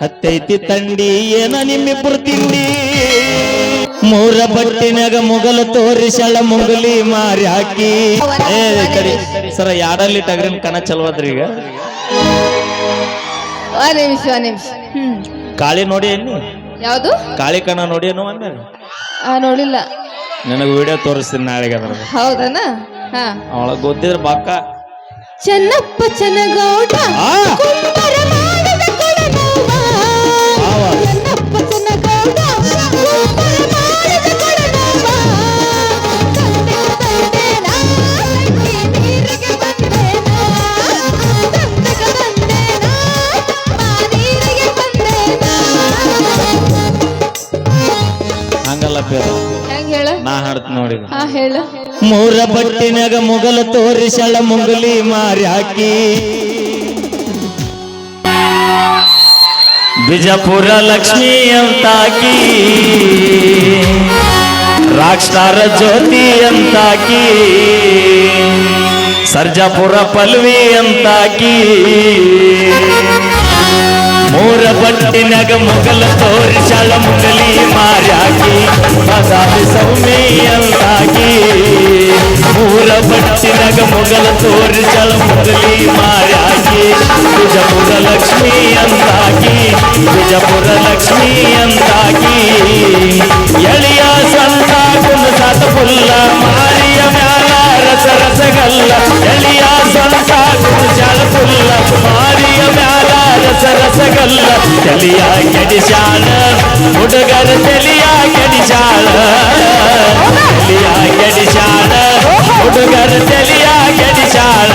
ಹತ್ತೈತಿ ತಂಡಿ ಏನ ನಿಮ್ಮಿಬ್ರು ತಿಂಡಿ? ಮೂರ ಬಟ್ಟಿನಾಗ ಮುಗಲು ತೋರಿಸಳ ಮುಂಗಲಿ ಮಾರಿ ಹಾಕಿ. ಏ ಕಡಿ ಸರ ಯಾರಲ್ಲಿ ಟಗರಿನ ಕಣ ಚಲವಾದ್ರಿ ಈಗ? ನಿಮಿಷ ನಿಮಿಷ. ಕಾಳಿ ನೋಡಿ ಏನು ಯಾವುದು? ಕಾಳಿ ಕಣ ನೋಡಿ ಏನು ನೋಡಿಲ್ಲ. ನನಗೆ ವಿಡಿಯೋ ತೋರಿಸ್ತೀನಿ ನಾಳೆಗೆ ಅದ್ರ ಹೌದನ? ಅವಳ ಗೊತ್ತಿದ್ರೆ ಬಾಕ ಚೆನ್ನಪ್ಪ ಚೆನ್ನಗೌಡ ನೋಡಿ. ಹಾ ಹೇಳು. ಮೂರ ಬಟ್ಟಿನಾಗ ಮುಗಲ ತೋರಿಸಳ ಮುಂಗಲಿ ಮಾರಿ ಹಾಕಿ. ಬಿಜಾಪುರ ಲಕ್ಷ್ಮಿ ಅಂತಾಕಿ ರಾಕ್ ಸ್ಟಾರ ಜ್ಯೋತಿ ಅಂತಾಕಿ ಸರ್ಜಾಪುರ ಪಲ್ವಿ ಅಂತಾಕಿ ಮೂರ ಬಟ್ಟಿನಾಗ ಮುಗಲ ತೋರಿಸಳ ಮುಗಲಿ ಮಾರ್ಯಾಕಿ ಮದಾದಿ ಸೌಮಿ ಅಂತಾಗಿ ಮೂರ ಬಟ್ಟಿನಾಗ ಮುಗಲ ತೋರಿಸಳ ಮುಗಲಿ ಮಾರ್ಯಾಕಿ ಬಿಜಪುರ ಲಕ್ಷ್ಮಿ ಅಂತಾಗಿ ಬಿಜಪುರ ಲಕ್ಷ್ಮಿ ಅಂತಾಗಿ ಎಳಿಯ ಸಂತ ಕುಂದಸಾತ ಪುಲ್ಲ, ಮಾರಿಯ ಮ್ಯಾಲ ರಸ ರಸಗಲ್ಲ. ಎಳಿಯ ಸಂತ ಕುಂದಸಾಲ ಪುಲ್ಲ, ಮಾರಿಯ ಮ್ಯಾಲ ರಸ ರಸಗಲ್ಲ ಚಲಿಯ ಗೆಡಿಸಾಳ ಹುಡುಗರ ಚಲಿಯ ಗೆಡಿಸಾಳ ಚಲಿಯ ಗೆಡಿಸಾಳ ಹುಡುಗರ ಚಲಿಯ ಗೆಡಿಸಾಳ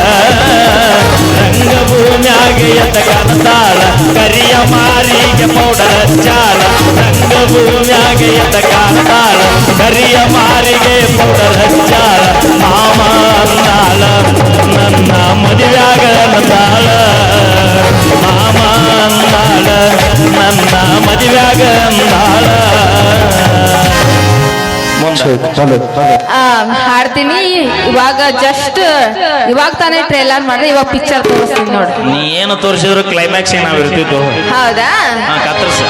ರಂಗಭೂಮ್ಯಾಗ ಎತ್ತ ಕಾಣತಾಳ ಕರಿಯ ಮಾರಿಗೆ ಪೌಡರ್ ಚಾಳ. ರಂಗಭೂಮ್ಯಾಗ ಎತ್ತ ಕಾಣತಾಳ ಕರಿಯ ಮಾರಿಗೆ ಪೌಡರ್ ಹಚ್ಚಾಳ ಮಾಮ ಅಂದಾಳ ನನ್ನ ಮದುವ್ಯಾಗ ಅಂದಾಳ ಅಂದಾಳ ನನ್ನ ಮದುವೆಯಾಗ ಅಂದಾಳ ಹಾಡ್ತೀನಿ. ಇವಾಗ ಜಸ್ಟ್ ಇವಾಗ ತಾನೇ ಟ್ರೈಲರ್ ಮಾಡಿದ್ರೆ ಇವಾಗ ಪಿಕ್ಚರ್ ತೋರಿಸ್ತೀನಿ ನೋಡಿ. ನೀ ಏನು ತೋರಿಸಿದ್ರು ಕ್ಲೈಮ್ಯಾಕ್ಸ್ ನಾವು ಇರ್ತಿದ್ವು? ಹೌದಾ? ಕತ್ತರ್ಸ.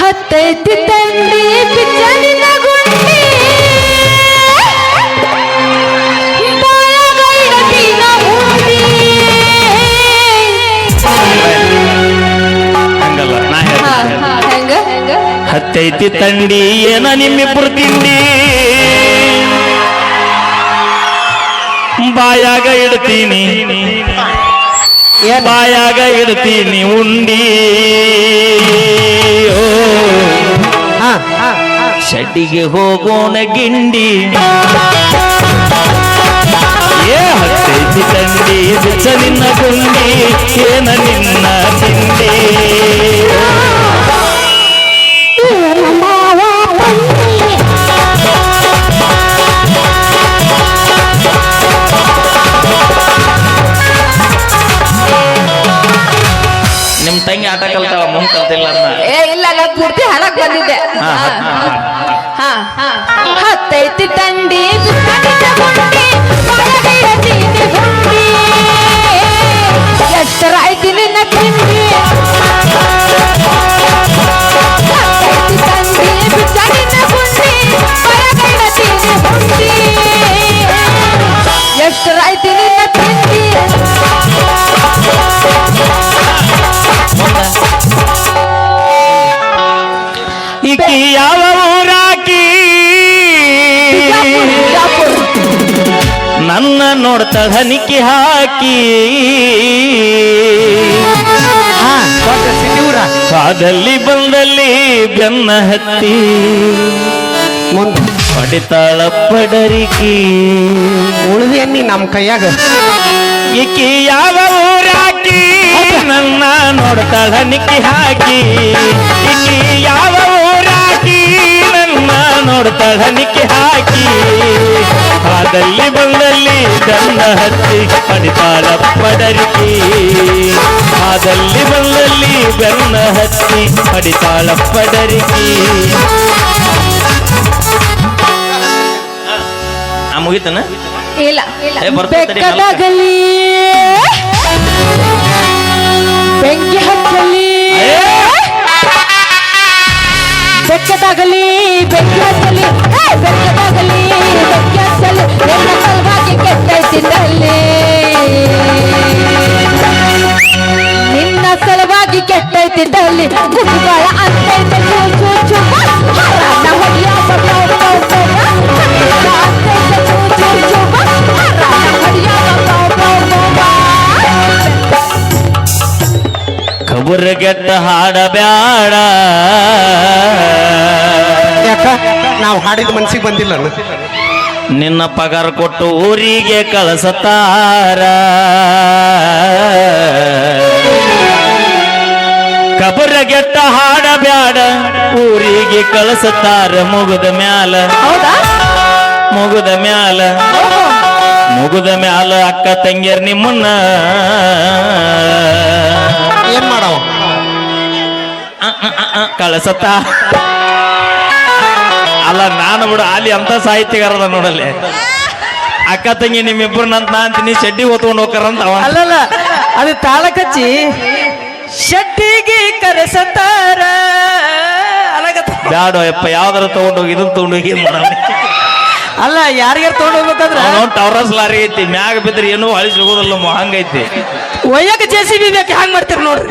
ಹತ್ತೈತಿ ತಂಡಿ ಪಿಚ್ಚರಿನ ಹತ್ತೈತಿ ತಂಡಿ ಏನ ನಿಮ್ಮಿಬ್ರು ತಿಂಡಿ? ಬಾಯಾಗ ಇಡ್ತೀನಿ. ಬಾಯಾಗ ಇಡ್ತೀನಿ ಉಂಡಿ. ಶೆಡ್ಡಿಗೆ ಹೋಗೋಣ ಗಿಂಡಿ. ಏ ಹತ್ತೈತಿ ತಂಡಿ ಬಿಚ್ಚ ನಿನ್ನ ಗುಂಡಿ ಏನ ನಿನ್ನ ತಿಂಡಿ? ನನ್ನ ನೋಡ್ತ ಹನಿಕಿ ಹಾಕಿ. ಕಾದಲ್ಲಿ ಬಂದಲ್ಲಿ ಬೆನ್ನ ಹತ್ತಿ. ಪಡಿತಾಳ ಪಡರಿಕಿ. ಉಳಿದೇನಿ ನಮ್ಮ ಕೈಯಾಗ. ಈಕಿ ಯಾವ ಊರಾಕಿ? ನನ್ನ ನೋಡ್ತಾಳ ನಿಕ್ಕಿ ಹಾಕಿ. ಈಕಿ ಯಾವ ನೋಡ್ತಾಳ ಹನಿಕಿ ಹಾಕಿ ಕಾದಲ್ಲಿ ಬಂದಲ್ಲಿ ಬೆನ್ನ ಹತ್ತಿ ಹೊಡಿತಾಳ ಪಡರಿಕಿ ಕಾದಲ್ಲಿ ಬಂದಲ್ಲಿ ಬೆನ್ನ ಹತ್ತಿ ಪಡರಿಕಿ ಆ ಮುಗಿತನ ಇಲ್ಲ ಬೆಂಕಿ ಹಚ್ಚಲಿ ಬೆಕ್ಕದಾಗಲಿ ಬೆಂಕಿ ಹಚ್ಚಲಿ ಹೇ, ಬೆಕ್ಕದಾಗಲಿ ಬೆಂಕಿ ನನ್ನ ಸಲುವಾಗಿ ಕೆಟ್ಟೈತಿದ್ದಲ್ಲಿ ನಿನ್ನ ಸಲುವಾಗಿ ಕೆಟ್ಟೈತಿದ್ದಲ್ಲಿ ಗುಬ್ಬುಗಳ ಅಂತೈತೆ ಚೂ ಚೂ ಚೂ ಕಬುರ್ಗೆಟ್ಟ ಹಾಡಬ್ಯಾಡ. ಯಾಕ? ನಾವು ಹಾಡಿದ ಮನ್ಸಿಗೆ ಬಂದಿಲ್ಲ ನಿನ್ನ ಪಗಾರ ಕೊಟ್ಟು ಊರಿಗೆ ಕಳಿಸತಾರ. ಹಾಡ ಬ್ಯಾಡ ಊರಿಗೆ ಕಳಸತಾರ ಮುಗುದ ಮ್ಯಾಲ. ಮುಗುದ ಮ್ಯಾಲ. ಮುಗುದ ಮ್ಯಾಲ ಅಕ್ಕ ತಂಗಿಯರ್ ನಿಮ್ಮನ್ನ. ಏನ್ ಮಾಡವ? ಕಳಸತ್ತ. ಅಲ್ಲ ನಾನು ಬಿಡು ಅಲ್ಲಿ ಅಂತ ಸಾಹಿತ್ಯಗಾರದ ನೋಡಲ್ಲಿ. ಅಕ್ಕ ತಂಗಿ ನಿಮ್ಮಿಬ್ಬರನ್ನಂತ ನಾ ಅಂತೀನಿ ಶೆಡ್ಡಿ ಹೊತ್ಕೊಂಡು ಹೋಗ್ತಾರಂತ ಅವ. ಅಲ್ಲಲ್ಲ ಅದು ತಾಳ ಕಚ್ಚಿ ಶೆಟ್ಟಿಗೆ ಕರೆಸತಾರ ಬ್ಯಾಡೋ ಯಪ್ಪ ಯಾವ್ದಾರ ತಗೊಂಡೋಗಿ ಇದನ್ನ ತಗೊಂಡೋಗಿ ಮಾಡೋಣ? ಅಲ್ಲ ಯಾರಿಗಾರ ತಗೊಂಡ್ ಹೋಗ್ಬೇಕಂದ್ರೆ? ಟವರಸ್ ಲಾರಿ ಐತಿ ಮ್ಯಾಗ ಬಿದ್ರೆ ಏನೂ ಹಳಿ ಸಿಗೋದಿಲ್ಲ ಹಂಗೈತಿ. ಒಯ್ಯಕ್ಕೆ ಜೆ ಸಿ ಬಿ ಬೇಕು ಹ್ಯಾಂಗ್ ಮಾಡ್ತೀರಿ ನೋಡ್ರಿ?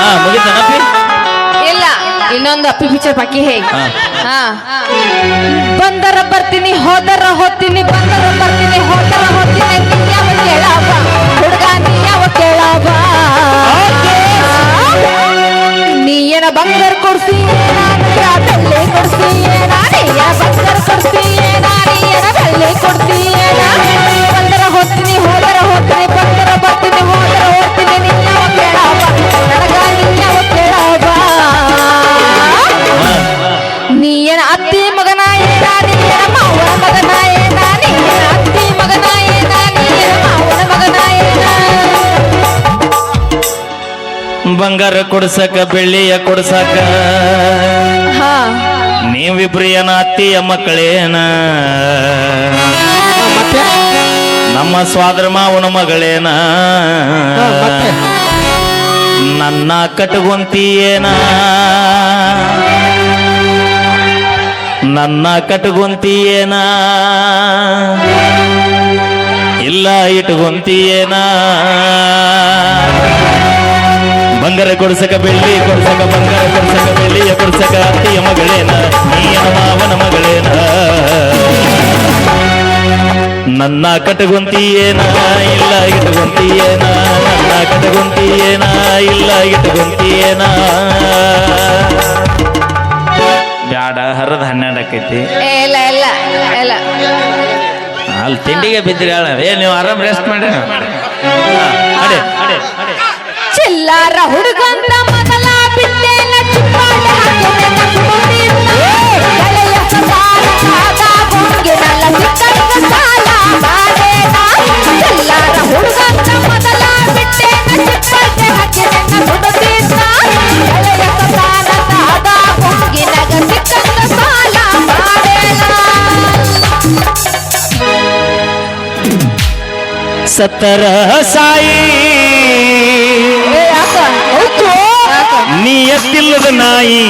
ಹಾ ಮುಗಿತನಪ್ಪಿ ಇಲ್ಲ ಇನ್ನೊಂದು ಅಪ್ಪಿ ಪಿಕ್ಚರ್ ಬಾಕಿ ಹೇಗೆ? ಹಾ. ಹಾ. ಬಂದರ ಬರ್ತೀನಿ ಹೋದರ ಹೋತೀನಿ ಬಂದರ ಬರ್ತೀನಿ ಹೋದರ ಹೋಗ್ತೀನಿ ಕೇಳವ? ಹುಡುಗ ನೀಯವ ಕೇಳವ? ಏನ ಬಂಗಾರ ಕೊಡ್ಸಿ ಬಂಗಾರ ಕೊಡ್ಸಕ ಬೆಳ್ಳಿಯ ಕೊಡ್ಸಕ. ನೀವಿಬ್ರು ಏನ ಅತ್ತಿಯ ಮಕ್ಕಳೇನ? ನಮ್ಮ ಸ್ವಾದ್ರ ಮಾವನ ಮಗಳೇನ? ನನ್ನ ಕಟ್ಗೊಂತೀಯೇನ? ನನ್ನ ಕಟ್ಗೊಂತೀಯೇನ? ಇಲ್ಲ ಇಟ್ಕೊಂತಿಯೇನ ಬಂಗಾರ ಕೊಡ್ಸಕ ಬೆಳ್ಳಿ ಕೊಡ್ಸಕ ಬಂಗಾರ ಕೊಡ್ಸಕ ಬೆಳ್ಳಿಯ ಕೊಡ್ಸಕ ಅತ್ತಿಯ ಮಗಳೇನ ನೀಯನ ಮಾವನ ಮಗಳೇನ. ನನ್ನ ಕಟಗುಂತಿಯೇನ ಇಲ್ಲ ಇಟಗುಂತಿಯೇನ ನನ್ನ ಕಟಗುಂತಿಯೇನ ಇಲ್ಲ ಇಟಗುಂತಿಯೇನ. ಬ್ಯಾಡ ಹರದ ಹನ್ನೆರಡು ಆಕೈತಿ. ಇಲ್ಲ ಇಲ್ಲ ಇಲ್ಲ. ಅಲ್ಲಿ ತಿಂಡಿಗೆ ಬಿದ್ದಿರಿ ಹೇಳ ಏ ನೀವು ಆರಾಮ್ ರೆಸ್ಟ್ ಮಾಡಿ. ಚಿಲ್ಲಾರ ಹುಡುಗಂತ ಮೊದಲ ಬಿಟ್ಟೆನ ಚಿಪ್ಪಾಟ ಹಾಕಿದೆನ ಕುಡುದಿಲ್ಲ. ಗೆಳೆಯ ಸಾಲಗಾದ ಗೊಂಗಿನಲ್ಲ ಸಿಕ್ಕಂಗ ಸಾಲ ಮಾಡೇನ. ಚಿಲ್ಲಾರ ಹುಡುಗಂತ ಮೊದಲ ಬಿಟ್ಟೆನ ಚಿಪ್ಪಾಟ ಹಾಕಿದೆನ ಕುಡುದಿಲ್ಲ. ಗೆಳೆಯ ಸಾಲಗಾದ ಯಾಕ? ನೀ ಎತ್ತಿಲ್ಲದ ನಾಯಿ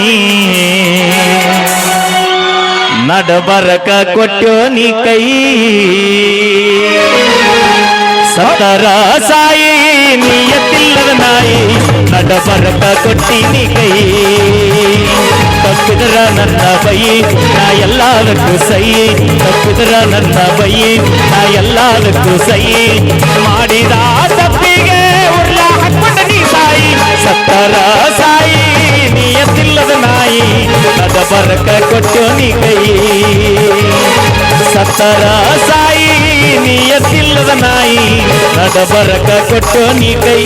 ನಡಬರಕ ಕೊಟ್ಟೋ ನೀ ಕೈ ಸತ್ತರ ಸಾಯಿ ನೀ ಎತ್ತಿಲ್ಲದ ನಾಯಿ ನಡಬರಕ ಕೊಟ್ಟಿ ನೀ ಕೈ ತಪ್ಪಿದ್ರ ನನ್ನ ಬೈ ನಾ ಎಲ್ಲದಕ್ಕೂ ಸೈ ತಪ್ಪಿದ್ರ ನನ್ನ ಬೈ ನಾ ಎಲ್ಲದಕ್ಕೂ ಸೈ ಮಾಡಿದ ತಪ್ಪಿಗೆ ಉರ್ಲ ಹಾಕೊಂಡ ನೀ ಸಾಯಿ ಸತ್ತರ ನದ ಬರಕ ಕೊಟ್ಟು ನೀ ಕೈ ಸತ್ತರ ಸಾಯಿ ನೀ ಎತ್ತಿಲ್ಲದ ನಾಯಿ ನದ ಬರಕ ಕೊಟ್ಟು ನೀ ಕೈ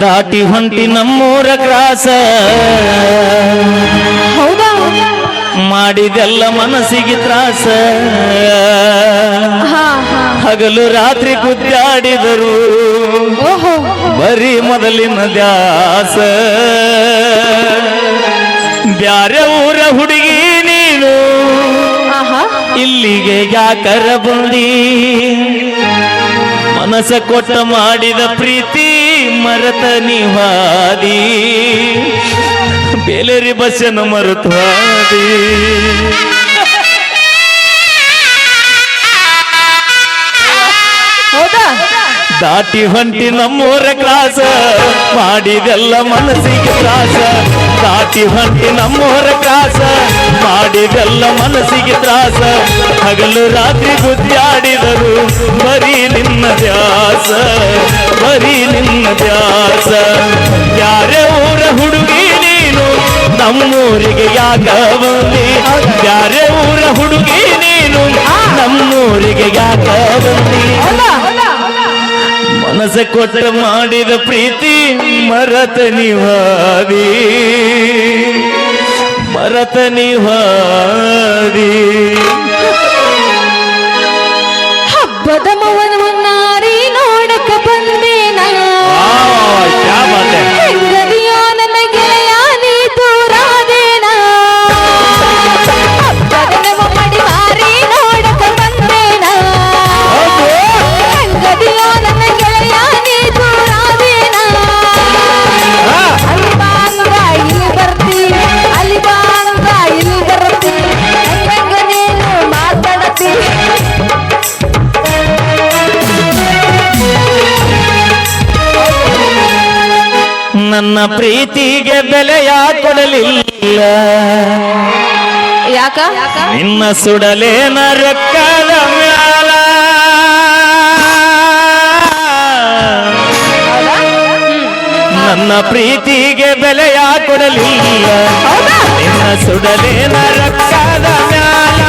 ದಾಟಿ ಹೊಂಟಿ ನಮ್ಮೂರ ಕ್ರಾಸ. ಹೌದಾ? ಮಾಡಿದೆಲ್ಲ ಮನಸ್ಸಿಗೆ ತ್ರಾಸ. ಹಗಲು ರಾತ್ರಿ ಗುದ್ದಾಡಿದರು ಬರೀ ಮೊದಲಿನ ದ್ಯಾಸ ಬ್ಯಾರೆ ಊರ ಹುಡುಗಿ ನೀನು. ಇಲ್ಲಿಗೆ ಯಾಕರ ಬಂದಿ? ಮನಸ ಕೊಟ್ಟ ಮಾಡಿದ ಪ್ರೀತಿ ಮರತ ನಿವಾದಿ. ಬೇಲೆರಿ ಬಸ್ಸನ್ನು ಮರುತ್ವಾದಿ. ದಾಟಿ ಹೊಂಟಿ ನಮ್ಮೂರ ಕ್ಲಾಸ ಮಾಡಿದೆಲ್ಲ ಮನಸ್ಸಿಗೆ ತ್ರಾಸ. ದಾಟಿ ಹೊಂಟಿ ನಮ್ಮೋರ ಕಾಸ, ಮಾಡಿದೆಲ್ಲ ಮನಸ್ಸಿಗೆ ತ್ರಾಸ. ಹಗಲು ರಾತ್ರಿ ಗುದ್ದಾಡಿದರು, ಬರೀ ನಿನ್ನ ದ್ಯಾಸ ಬರೀ ನಿನ್ನ ದ್ಯಾಸ ಯಾರೇ ಊರ ಹುಡುಗಿ ನೀನು, ನಮ್ಮೂರಿಗೆ ಯಾಕ ಬಂದಿ? ಯಾರೇ ಊರ ಹುಡುಗಿ ನೀನು, ನಮ್ಮೂರಿಗೆ ಯಾಕ ಬಂದಿ? ಹೌದಾ ಮನಸ್ಸ ಕೊಟ್ಟ ಮಾಡಿದ ಪ್ರೀತಿ ಮರತ ನಿವಾದಿ. ಮರತ ನಿವಾದಿ. ಪ್ರೀತಿಗೆ ಬೆಲೆಯ ಕೊಡಲಿಲ್ಲ. ಯಾಕ? ನಿನ್ನ ಸುಡಲೇನ ರೊಕ್ಕದ ಮ್ಯಾಲ. ನನ್ನ ಪ್ರೀತಿಗೆ ಬೆಲೆಯ ಕೊಡಲಿಲ್ಲ. ನಿನ್ನ ಸುಡಲೇನ ರೊಕ್ಕದ ಮ್ಯಾಲ.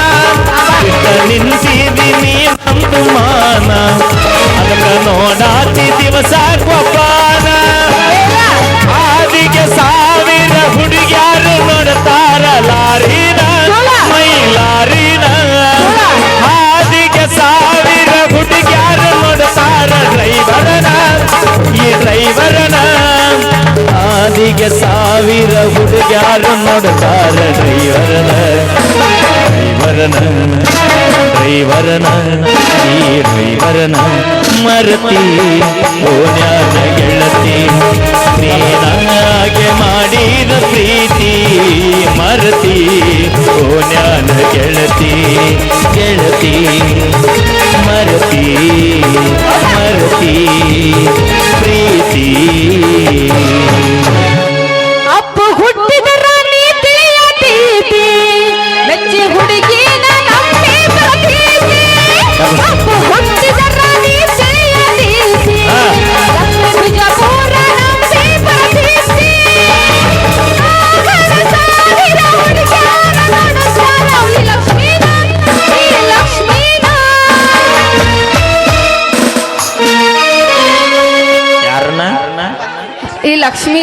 ಇಟ್ಟ ನೀ ನಂದು ಮಾನ. ಅದಕ್ಕ ನೋಡಾತಿ ದಿವಸ ಗೊಬ್ಬಾನ ಹುಡುಗ್ಯಾರು ನೋಡ್ತಾರ ಲಾರಿನ ಮೈಲಾರಿನ ಆದಿಗೆ ಸಾವಿರ ಹುಡುಗ್ಯಾರು ನೋಡ್ತಾರ ಡ್ರೈವರನ ಈ ಡ್ರೈವರನ ಆದಿಗೆ ಸಾವಿರ ಹುಡುಗ್ಯಾರು ನೋಡ್ತಾರ ಡ್ರೈವರನ ಡ್ರೈವರನ ಡ್ರೈವರನ ಈ ಡ್ರೈವರನ ಮರತಿ ಓನ್ಯಾನ ಗೆಳತಿ ನೀನಾಗೆ ಮಾಡಿದ ಪ್ರೀತಿ ಮರತಿ ಓನ್ಯಾನ ಗೆಳತಿ ಗೆಳತಿ ಮರತಿ ಮರತಿ ಪ್ರೀತಿ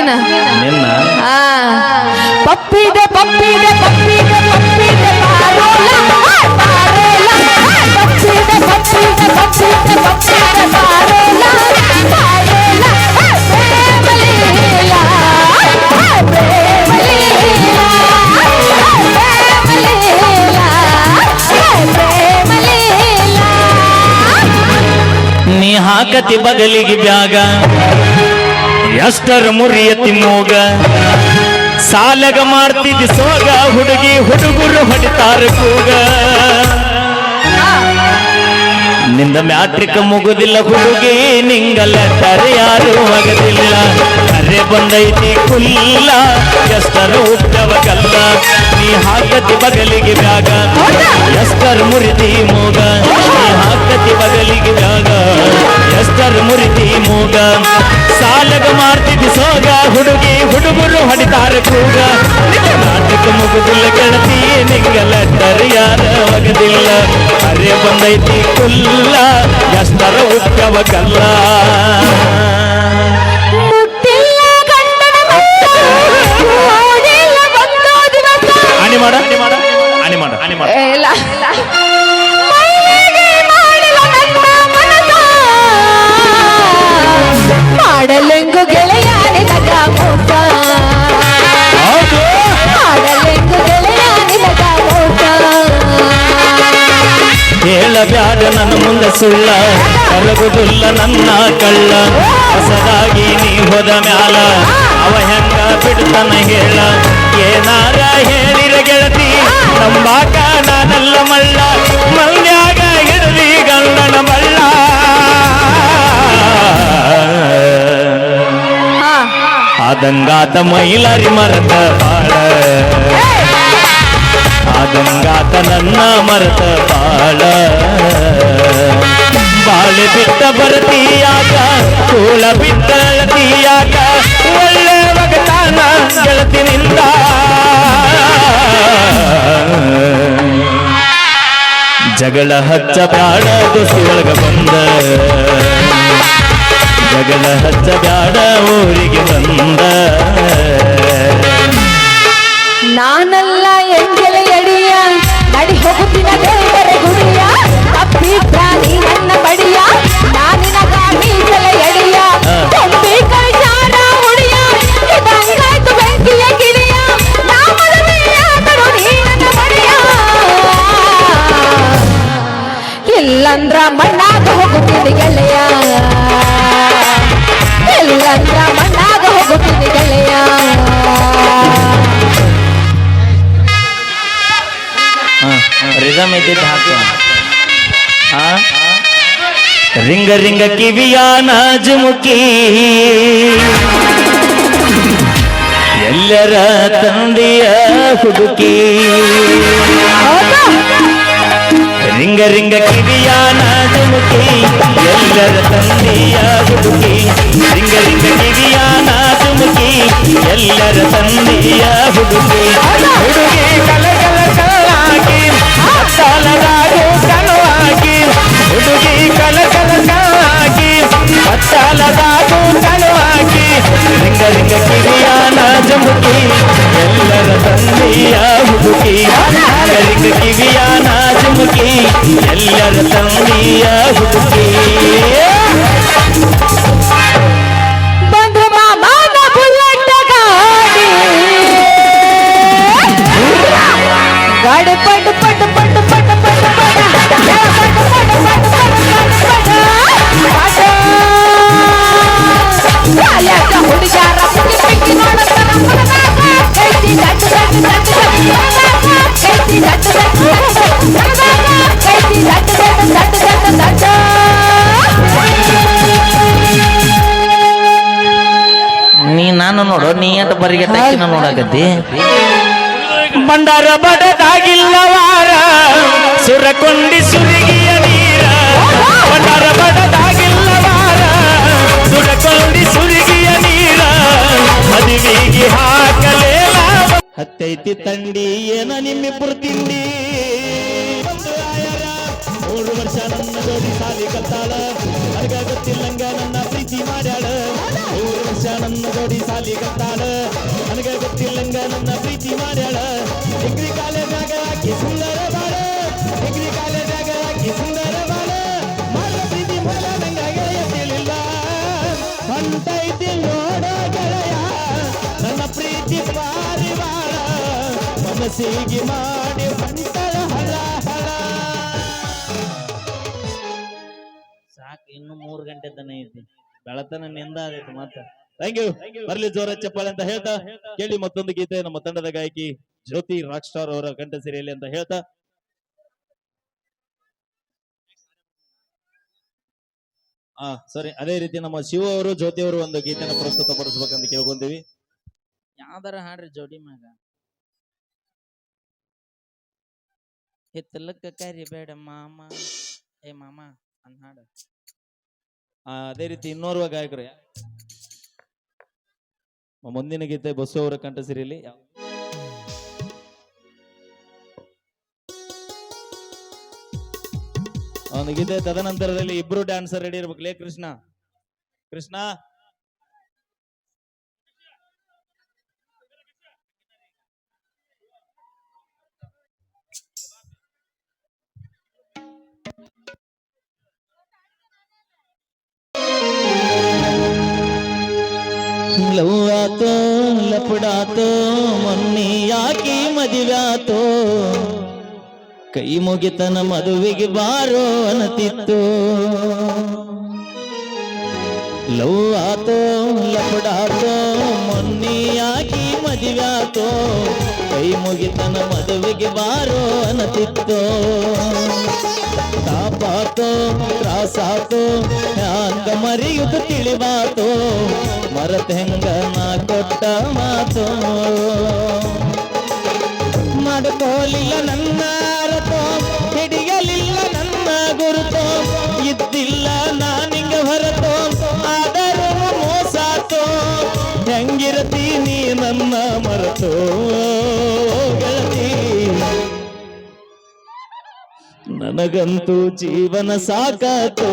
ಲಕ್ಷ್ಮೀನ ನಿನ್ನ. ಆ, ಪಪ್ಪಿದೆ ಪಪ್ಪಿದೆ ಪಪ್ಪಿದೆ ಪಪ್ಪಿದೆ ಪಾರೋಲ ಆ, ಪಾರೋಲ ಆ, ಪಪ್ಪಿದೆ ಪಪ್ಪಿದೆ ಪಪ್ಪಿದೆ ಪಪ್ಪಿದೆ ಪಾರೋಲ ಪಾರೋಲ ಆ, ಪ್ರೇಮಲೀಲ ಆ, ಪ್ರೇಮಲೀಲ ಆ, ಪ್ರೇಮಲೀಲ ಆ, ಪ್ರೇಮಲೀಲ ನೀ ಹಾಕತಿ ಬಗಲಿಗೆ ಬ್ಯಾಗ. ಎಷ್ಟರ ಮುರಿಯತಿ ಮೋಗ ಸಾಲಗ ಮಾಡ್ತಿದ್ದಿ ಸೋಗ, ಹುಡುಗಿ ಹುಡುಗರು ಹೊಡಿತಾರ ಕೂಗ. ನಿಂದ ಮ್ಯಾಟ್ರಿಕ್ ಮುಗುದಿಲ್ಲ ಹುಡುಗಿ ನಿಂಗಲ್ಲ ತರೆ ಯಾರು ಮಗದಿಲ್ಲ ಕರೆ ಬಂದೈತಿ ಕುಲ್ಲ, ಎಷ್ಟರ ಉದ್ದವ ಕಲ್ಲ ನೀ ಹಾಕತಿ ಬಗಲಿಗೆ ಬ್ಯಾಗ. ಎಸ್ಟರ್ ಮುರಿದಿ ಮೂಗ. ನೀ ಹಾಕತಿ ಬಗಲಿಗೆ ಬ್ಯಾಗ. ಎಸ್ಟರ್ ಮುರಿದಿ ಮೂಗ. ಸಾಲಗ ಮಾಡ್ತಿದ್ದಿ ಸೋಗ. ಹುಡುಗಿ ಹುಡುಗರು ಹೊಡಿತಾರ ಕೂಗ. ನಾಟಕ ಮುಗುದಿಲ್ಲ ಗೆಳತಿ ನಿಂಗಲ್ಲ ತರಿಯಾರ ಮಗದಿಲ್ಲ ಅರೆ ಬಂದೈತಿ ಕುಲ್ಲ ಎಷ್ಟರ ಉಕ್ಕವ ಕಲ್ಲ. ಪ್ರಶ್ನೆ ಮಾಡಿ ಇಲ್ಲ ಮಾಡಲೆಂಗು ಗೆಳೆಯಾನೆ ನಗ ಮೋಟ ಮಾಡಲೆಂಗು ಗೆಳೆಯಾನೆ ನಗ ಮೋಟ ಹೇಳಬ್ಯಾಡ ನನ್ನ ಮುಂದೆ ಸುಳ್ಳ. ಕರಗುದುಲ್ಲ ನನ್ನ ಕಳ್ಳ. ಹೊಸದಾಗಿ ನೀ ಹೋದ ಮ್ಯಾಲ. ಅವ ಹೆಂಗ ಬಿಡ್ತಾನ ಹೇಳ. ಏನಾರ ಹೇಳಿರ ಗೆಳತಿ. ನಂಬಾಕ ಆದಂಗಾತ ಮೈಲಾರಿ ಮರತ ಬಾಳ ಆದಂಗಾತ ನನ್ನ ಮರತ ಬಾಳ ಬಾಳೆ ಬಿಟ್ಟ ಬರತೀಯಾಗ ಕೂಳ ಬಿಟ್ಟ ಅಳತೀಯಾಗ ಒಳ್ಳೆ ಒಗತಾನ ಗೆಳತಿನಿಂದ ಜಗಳ ಹಚ್ಚ ಬ್ಯಾಡ ದೋಸ್ತಿ ಒಳಗ ಬಂದ ಜಗಳ ಹಚ್ಚ ಬ್ಯಾಡ ಊರಿಗೆ ಬಂದ ನಾನಲ್ಲ ಎಂಜಲ ಎಡಿಯ ನಡಿ ಹೋಗುತ್ತಿನ ದೇವರ ಗುಡಿಯ ತಪ್ಪಿದ್ದ ನೀ ನನ್ನ ಬಡಿಯ ನಾನಿನ ಮೀಸಲ ಎಡಿಯ ತುಂಬಿ ಕೈಚಾರ ಹುಡಿಯ ಇದಂಗಾಯ್ತು ರಿದಮ್ ಇದ್ದಿದ್ದು ಹಾಕು ಆ? ರಿಂಗ ರಿಂಗ ಕಿವಿಯ ನಾಜುಮುಖಿ ಎಲ್ಲರ ತಂದೆಯ ಹುಡುಕಿ ರಿಂಗ ರಿಂಗ ಕಿವಿಯ ನಾಜುಮುಖಿ ಎಲ್ಲರ ತಂದೆಯ ಹುಡುಕಿ ರಿಂಗ ರಿಂಗ ಕಿವಿಯ ನಾಜುಮುಖಿ ಎಲ್ಲರ ತಂದೆಯ ಹುಡುಕಿ ಹುಡುಗಿ ಕಲಗಲ ಹುಡುಗಿ ಕಿವಿಯ ನಾಜುಮುಖಿ ಎಲ್ಲರ ತಂದೆಯ ನಾಜುಮುಖಿ ಎಲ್ಲರ ತಂದೆಯ ಹುಡುಕಿ ನೋಡು ನೀ ಅಂತ ಬರಿಗೆ ತಕ್ಕಿನ ನೋಡಕತ್ತಿ. ಬಂಡಾರ ಬಡದಾಗಿಲ್ಲವಾರ ಸುರಕೊಂಡಿ ಸುರಿಗಿಯ ನೀರ. ಬಂಡಾರ ಬಡದಾಗಿಲ್ಲವಾರ ಸುರಕೊಂಡಿ ಸುರಿಗಿಯ ನೀರ. ಮದುವೆಗೆ ಹಾಕಲೇ ಹತ್ತೈತಿ ತಂಡಿ ಏನ ನಿಮ್ಮ ತಿಂಡಿ? ಮೂರು ವರ್ಷ ನನ್ನ ಜೋಡಿ ಸಾಲಿ ಕತ್ತಾಳ ನನಗ ಗೊತ್ತಿಲ್ಲಂಗ ನನ್ನ ಪ್ರೀತಿ ಮಾಡ್ಯಾಳ. ಮೂರು ವರ್ಷ ನನ್ನ ಜೋಡಿ ಸಾಲಿ ಕತ್ತಾಳ ನನಗೆ ಗೊತ್ತಿಲ್ಲಂಗ ನನ್ನ ಪ್ರೀತಿ ಮಾಡ್ಯಾಳ. ಡಿಗ್ರಿ ಕಾಲೇಜಾಗ ಹಾಕಿ ಸುಂದರ ಬಾಳ. ಡಿಗ್ರಿ ಕಾಲೇಜಾಗ ಹಾಕಿ ಸುಂದರ ಬಾಳ. ಮಾಡ ಪ್ರೀತಿ ಮಾಡ ಗೆಳೆಯತಿಲಿಲ್ಲ ಹೊಂಟೈತಿ ನೋಡ ಗೆಳೆಯ. ನನ್ನ ಪ್ರೀತಿ ಪಾರಿವಾಳ ಮನಸ್ಸಿಗೆ ಮಾಡಿ ಹೊಂಟಳ ಹಳ ಹಳ ಸಾಕು, ಇನ್ನು ಮೂರು ಗಂಟೆ ತನ ಐತಿ ಬೆಳತನ ನಿಂದ ಆಗೈತಿ ಮತ್ತ. Thank you. ಬರ್ಲಿ ಜೋರ ಚಪ್ಪಾಳೆ ಅಂತ ಹೇಳ್ತಾ ಕೇಳಿ ಮತ್ತೊಂದು ಗೀತೆ ನಮ್ಮ ತಂಡದ ಗಾಯಕಿ ಜ್ಯೋತಿ ರಾಕ್ ಸ್ಟಾರ್ ಅವರ ಕಂಠ ಸಿರಿಯಲಿ ಅಂತ ಹೇಳ್ತಾ. ಆ ಸರಿ ಅದೇ ರೀತಿ ನಮ್ಮ ಶಿವ ಅವರು ಜ್ಯೋತಿ ಅವರು ಒಂದು ಗೀತೆನ ಪ್ರಸ್ತುತ ಪಡಿಸ್ಬೇಕಂತ ಕೇಳ್ಕೊಂತೀವಿ. ಯಾವ್ದಾರ ಹಾಡ್ರಿ ಜೋಡಿ ಮ್ಯಾಗ? ಹಿತ್ತಲಕ್ಕ ಕರಿ ಬೇಡ ಮಾಮ. ಏ ಮಾಮ ಅನ್ನ ಹಾಡ. ಆ, ಅದೇ ರೀತಿ ಇನ್ನೋರ್ವ ಗಾಯಕರು ಯಾ- ಮುಂದಿನ ಗೀತೆ ಬಸ್ಸು ಅವರ ಕಂಠ ಸಿರಿಯಲ್ಲಿ. ಒಂದು ಗೀತೆ ತದನಂತರದಲ್ಲಿ ಇಬ್ರು ಡ್ಯಾನ್ಸರ್ ರೆಡಿ ಇರ್ಬೇಕು. ಲೇ ಕೃಷ್ಣ. ಕೃಷ್ಣ. ಲವ್ ಆತೋ ಲಪಡಾತೋ ಮೊನ್ನೆ ಯಾಕೆ ಮದುವೆ ಆತೋ ಕೈ ಮುಗಿತನ ಮದುವೆಗೆ ಬಾರೋ ಅನತಿತ್ತು ಲವ್ ಆತೋ ಲಪಡಾತೋ ಆತೋ ಕೈ ಮುಗಿತನ ಮದುವೆಗೆ ಬಾರೋ ಅನತಿತ್ತೋ ತಾಪಾತೋ ತ್ರಾಸಾತೋ, ಹ್ಯಾಂಗ ಮರೆಯುದು ತಿಳಿಬಾತೋ ಮರತ ಹೆಂಗ ನಾ ಕೊಟ್ಟ ಮಾತೋ? ಮಾಡ್ಕೋಲಿಲ್ಲ ನನ್ನ ಅರತೋ ಹಿಡಿಯಲಿಲ್ಲ ನನ್ನ ಗುರುತೋ? ಇದ್ದಿಲ್ಲ ನಾ ನಾನಿಂಗ ಹೊರತೋ ಆದರೂ ಮೋಸಾತೋ? ಹೆಂಗಿರತೀನಿ ನನ್ನ ಮರೆತೋ ಗೆಳತಿ ನನಗಂತೂ ಜೀವನ ಸಾಕಾತೋ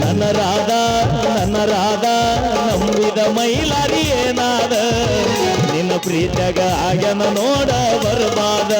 ನನ್ನ ರಾಧ ನನ್ನ ರಾಧ ನಂಬಿದ ಮೈಲಾರಿ ಏನಾದ? ನಿನ್ನ ಪ್ರೀತಿಯಾಗ ಆಗ್ಯನ ನೋಡ ಬರ್ಬಾದ.